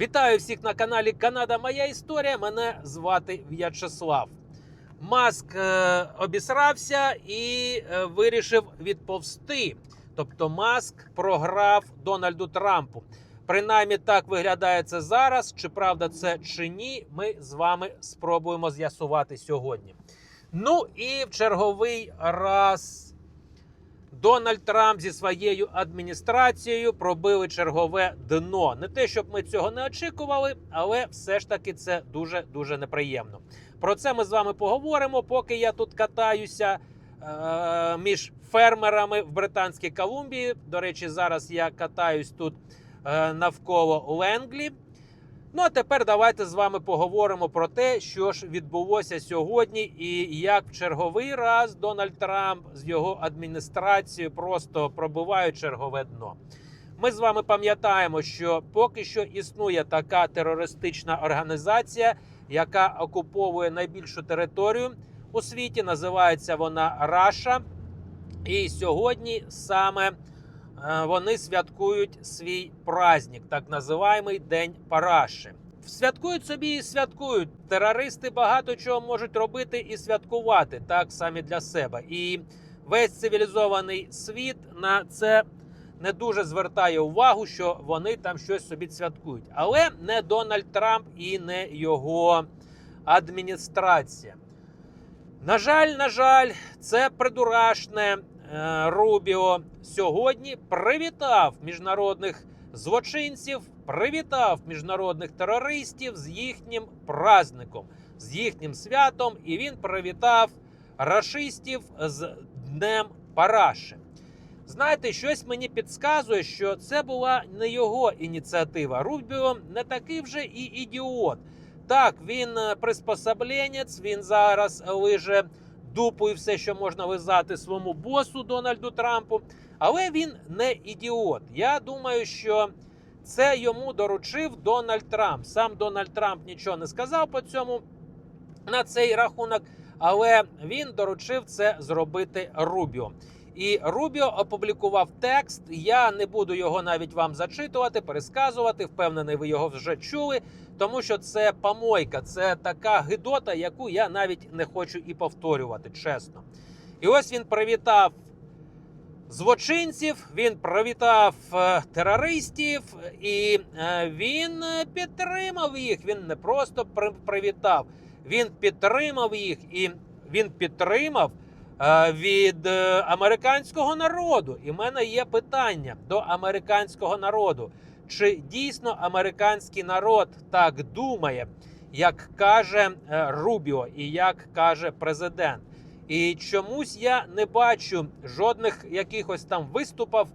Вітаю всіх на каналі Канада Моя Історія. Мене звати В'ячеслав. Маск е, обісрався і е, вирішив відповсти. Тобто Маск програв Дональду Трампу. Принаймні так виглядає це зараз. Чи правда це чи ні, ми з вами спробуємо з'ясувати сьогодні. Ну і в черговий раз Дональд Трамп зі своєю адміністрацією пробили чергове дно. Не те, щоб ми цього не очікували, але все ж таки це дуже дуже неприємно. Про це ми з вами поговоримо, поки я тут катаюся е- між фермерами в Британській Колумбії. До речі, зараз я катаюсь тут е- навколо Ленглі. Ну а тепер давайте з вами поговоримо про те, що ж відбулося сьогодні, і як в черговий раз Дональд Трамп з його адміністрацією просто пробивають чергове дно. Ми з вами пам'ятаємо, що поки що існує така терористична організація, яка окуповує найбільшу територію у світі. Називається вона Раша. І сьогодні саме вони святкують свій праздник, так називаємий День Параші. Святкують собі і святкують. Терористи багато чого можуть робити і святкувати так самі для себе. І весь цивілізований світ на це не дуже звертає увагу, що вони там щось собі святкують. Але не Дональд Трамп і не його адміністрація. На жаль, на жаль, це придурашне е, Рубіо сьогодні привітав міжнародних злочинців, привітав міжнародних терористів з їхнім праздником, з їхнім святом, і він привітав рашистів з Днем Параши. Знаєте, щось мені підказує, що це була не його ініціатива. Рубіо не такий вже і ідіот. Так, він е, приспособленець, він зараз лиже дупу і все, що можна лизати своєму босу Дональду Трампу. Але він не ідіот. Я думаю, що це йому доручив Дональд Трамп. Сам Дональд Трамп нічого не сказав по цьому на цей рахунок, але він доручив це зробити Рубіо. І Рубіо опублікував текст. Я не буду його навіть вам зачитувати, пересказувати. Впевнений, ви його вже чули, тому що це помойка, це така гидота, яку я навіть не хочу і повторювати, чесно. І ось він привітав злочинців, він привітав е, терористів, і е, він підтримав їх. Він не просто привітав, він підтримав їх, і він підтримав від е, американського народу. І в мене є питання до американського народу. Чи дійсно американський народ так думає, як каже е, Рубіо і як каже президент? І чомусь я не бачу жодних якихось там виступів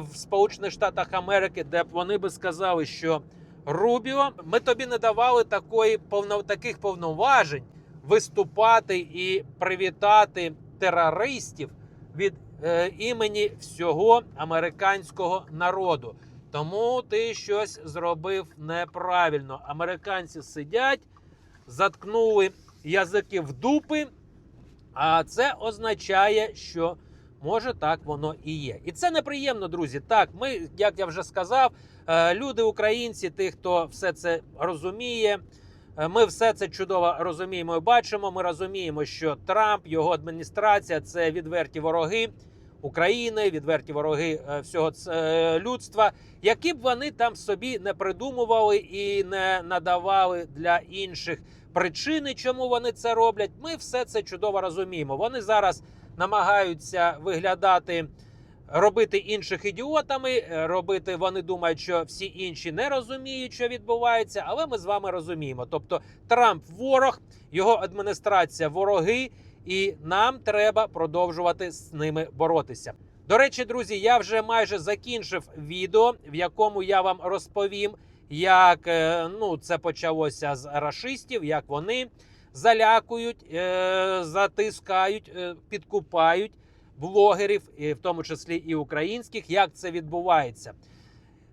в Сполучених Штатах Америки, де б вони би сказали, що Рубіо, ми тобі не давали такої повно, таких повноважень виступати і привітати терористів від е, імені всього американського народу. Тому ти щось зробив неправильно. Американці сидять, заткнули язики в дупи. А це означає, що може так воно і є. І це неприємно, друзі. Так, ми, як я вже сказав, е, люди, українці, тих, хто все це розуміє. Е, Ми все це чудово розуміємо і бачимо. Ми розуміємо, що Трамп, його адміністрація це відверті вороги України, відверті вороги е, всього е, людства, які б вони там собі не придумували і не надавали для інших причини, чому вони це роблять. Ми все це чудово розуміємо. Вони зараз намагаються виглядати. Робити інших ідіотами, е, робити вони думають, що всі інші не розуміють, що відбувається, але ми з вами розуміємо. Тобто Трамп ворог, його адміністрація вороги, і нам треба продовжувати з ними боротися. До речі, друзі, я вже майже закінчив відео, в якому я вам розповім, як е, ну це почалося з рашистів, як вони залякують, е, затискають, підкупають блогерів, і в тому числі і українських, як це відбувається.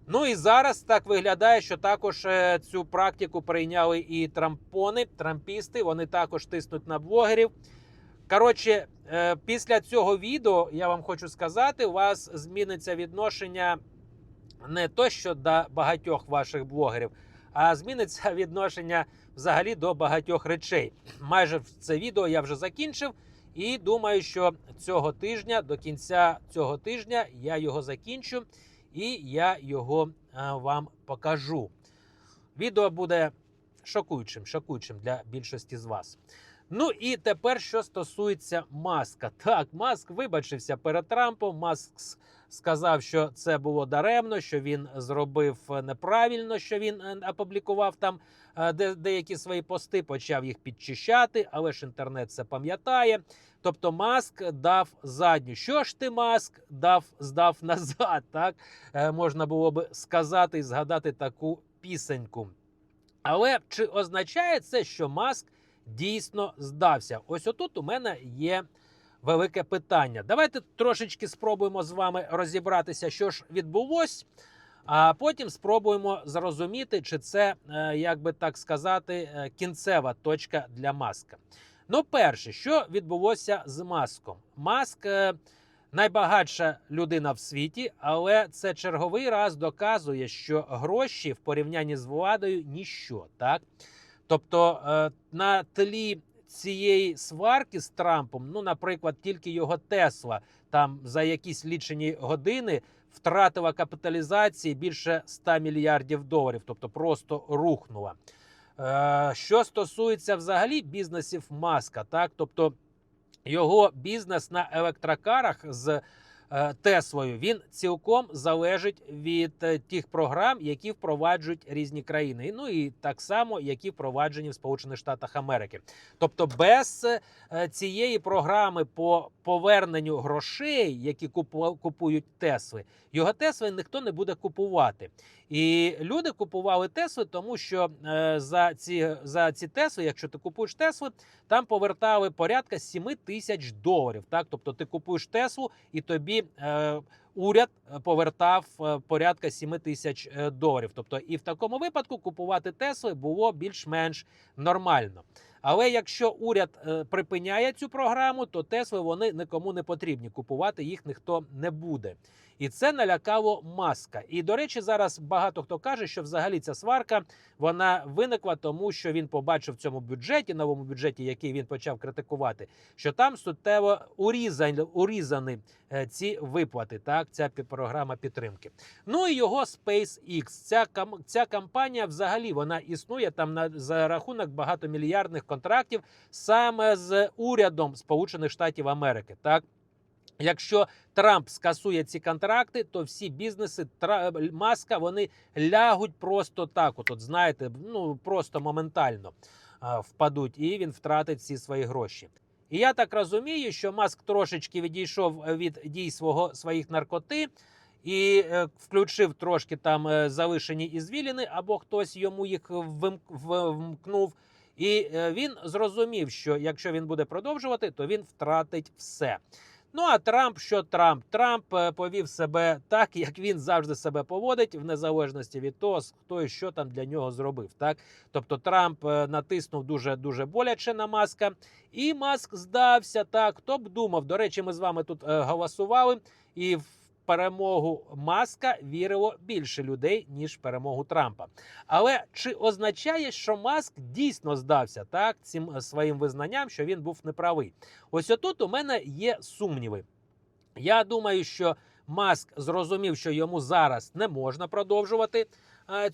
Ну і зараз так виглядає, що також е, цю практику прийняли і трампони, трампісти. Вони також тиснуть на блогерів. Коротше, е, після цього відео я вам хочу сказати, у вас зміниться відношення не то, що до багатьох ваших блогерів, а зміниться відношення взагалі до багатьох речей. Майже це відео я вже закінчив. І думаю, що цього тижня, до кінця цього тижня, я його закінчу і я його е, вам покажу. Відео буде шокуючим, шокуючим для більшості з вас. Ну і тепер, що стосується маска. Так, маск вибачився перед Трампом. Маск сказав, що це було даремно, що він зробив е, неправильно, що він е, опублікував там е, де, деякі свої пости, почав їх підчищати, але ж інтернет це пам'ятає. Тобто маск дав задню. Що ж ти маск дав, здав назад? Так можна було би сказати і згадати таку пісеньку. Але чи означає це, що маск дійсно здався? Ось отут у мене є велике питання. Давайте трошечки спробуємо з вами розібратися, що ж відбулось. А потім спробуємо зрозуміти, чи це, е, як би так сказати, е, кінцева точка для маска. Ну, перше, що відбулося з маском? Маск е, найбагатша людина в світі, але це черговий раз доказує, що гроші в порівнянні з владою ніщо. Так? Тобто е, на тлі цієї сварки з Трампом, ну, наприклад, тільки його Тесла там за якісь лічені години втратила капіталізації більше 100 мільярдів доларів, тобто просто рухнула. Е, Що стосується взагалі бізнесів Маска, так тобто його бізнес на електрокарах з Теслою він цілком залежить від е, тих програм, які впроваджують різні країни. Ну і так само, які впроваджені в Сполучених Штатах Америки. Тобто, без е, цієї програми по поверненню грошей, які купують Тесли, його Тесли ніхто не буде купувати. І люди купували Тесли, тому що е, за ці за ці Тесли, якщо ти купуєш Тесли, там повертали порядка 7 тисяч доларів. Так, тобто ти купуєш Теслу, і тобі е, уряд повертав е, порядка 7 тисяч доларів. Тобто, і в такому випадку купувати Тесли було більш-менш нормально. Але якщо уряд припиняє цю програму, то Тесли вони нікому не потрібні. Купувати їх ніхто не буде. І це налякало маска. І до речі, зараз багато хто каже, що взагалі ця сварка вона виникла, тому що він побачив в цьому бюджеті, новому бюджеті, який він почав критикувати, що там суттєво урізані, урізані е, ці виплати. Так, ця програма підтримки. Ну і його SpaceX. Ця ця компанія взагалі вона існує там на за рахунок багатомільярдних контрактів саме з урядом Сполучених Штатів Америки. Так. Якщо Трамп скасує ці контракти, то всі бізнеси маска вони лягуть просто так. От, от знаєте, ну просто моментально а, впадуть, і він втратить всі свої гроші. І я так розумію, що Маск трошечки відійшов від дій свого своїх наркоти і е, включив трошки там е, залишені ізвіліни, або хтось йому їх вим- в- вмкнув. І е, він зрозумів, що якщо він буде продовжувати, то він втратить все. Ну а Трамп, що Трамп? Трамп е, повів себе так, як він завжди себе поводить, в незалежності від того, хто і що там для нього зробив. Так, тобто Трамп е, натиснув дуже дуже боляче на маска, і маск здався. Так, хто б думав? До речі, ми з вами тут е, голосували, і в перемогу маска вірило більше людей ніж перемогу Трампа. Але чи означає, що маск дійсно здався так цим е, своїм визнанням, що він був неправий? Ось отут у мене є сумніви. Я думаю, що Маск зрозумів, що йому зараз не можна продовжувати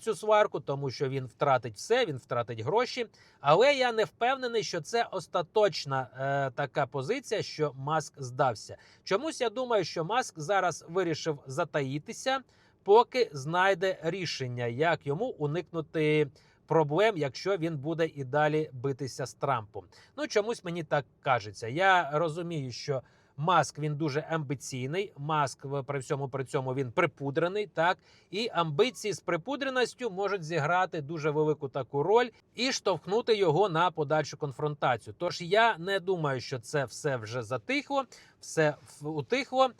цю сварку, тому що він втратить все, він втратить гроші. Але я не впевнений, що це остаточна е, така позиція, що Маск здався. Чомусь я думаю, що Маск зараз вирішив затаїтися, поки знайде рішення, як йому уникнути. Проблем, якщо він буде і далі битися з Трампом. Ну чомусь мені так кажеться. Я розумію, що Маск він дуже амбіційний. Маск при всьому при цьому він припудрений. Так і амбіції з припудреністю можуть зіграти дуже велику таку роль і штовхнути його на подальшу конфронтацію. Тож я не думаю, що це все вже затихло, все утихло.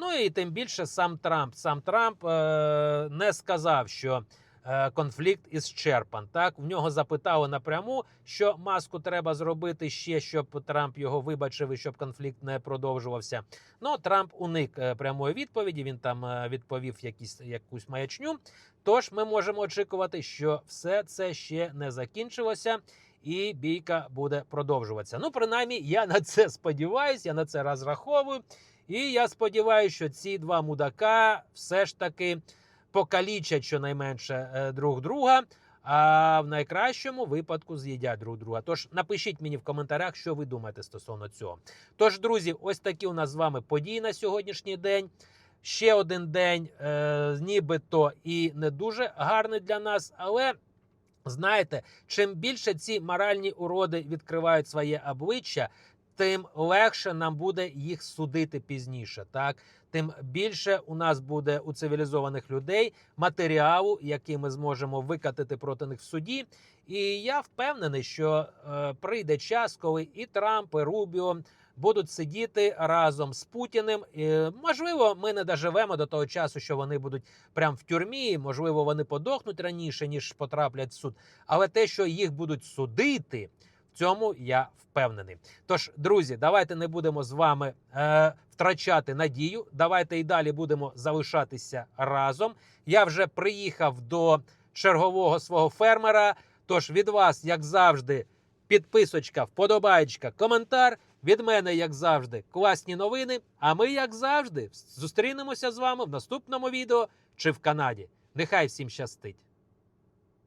Ну і тим більше сам Трамп. Сам Трамп е- не сказав, що. Е, конфлікт ісчерпан. Так, в нього запитали напряму, що маску треба зробити ще, щоб Трамп його вибачив і щоб конфлікт не продовжувався. Ну, Трамп уник е, прямої відповіді. Він там е, відповів якісь якусь маячню. Тож ми можемо очікувати, що все це ще не закінчилося. І бійка буде продовжуватися. Ну, принаймні, я на це сподіваюся, я на це розраховую. І я сподіваюся, що ці два мудака все ж таки покалічать щонайменше е, друг друга. А в найкращому випадку з'їдять друг друга. Тож напишіть мені в коментарях, що ви думаєте стосовно цього. Тож, друзі, ось такі у нас з вами події на сьогоднішній день. Ще один день, е, нібито і не дуже гарний для нас, але знаєте, чим більше ці моральні уроди відкривають своє обличчя, тим легше нам буде їх судити пізніше. Так, тим більше у нас буде у цивілізованих людей матеріалу, який ми зможемо викатити проти них в суді. І я впевнений, що е, прийде час, коли і Трамп, і Рубіо будуть сидіти разом з Путіним. І, можливо, ми не доживемо до того часу, що вони будуть прямо в тюрмі. Можливо, вони подохнуть раніше ніж потраплять в суд. Але те, що їх будуть судити, цьому я впевнений. Тож, друзі, давайте не будемо з вами е, втрачати надію. Давайте і далі будемо залишатися разом. Я вже приїхав до чергового свого фермера. Тож від вас, як завжди, підписочка, вподобаєчка, коментар. Від мене, як завжди, класні новини. А ми, як завжди, зустрінемося з вами в наступному відео чи в Канаді. Нехай всім щастить!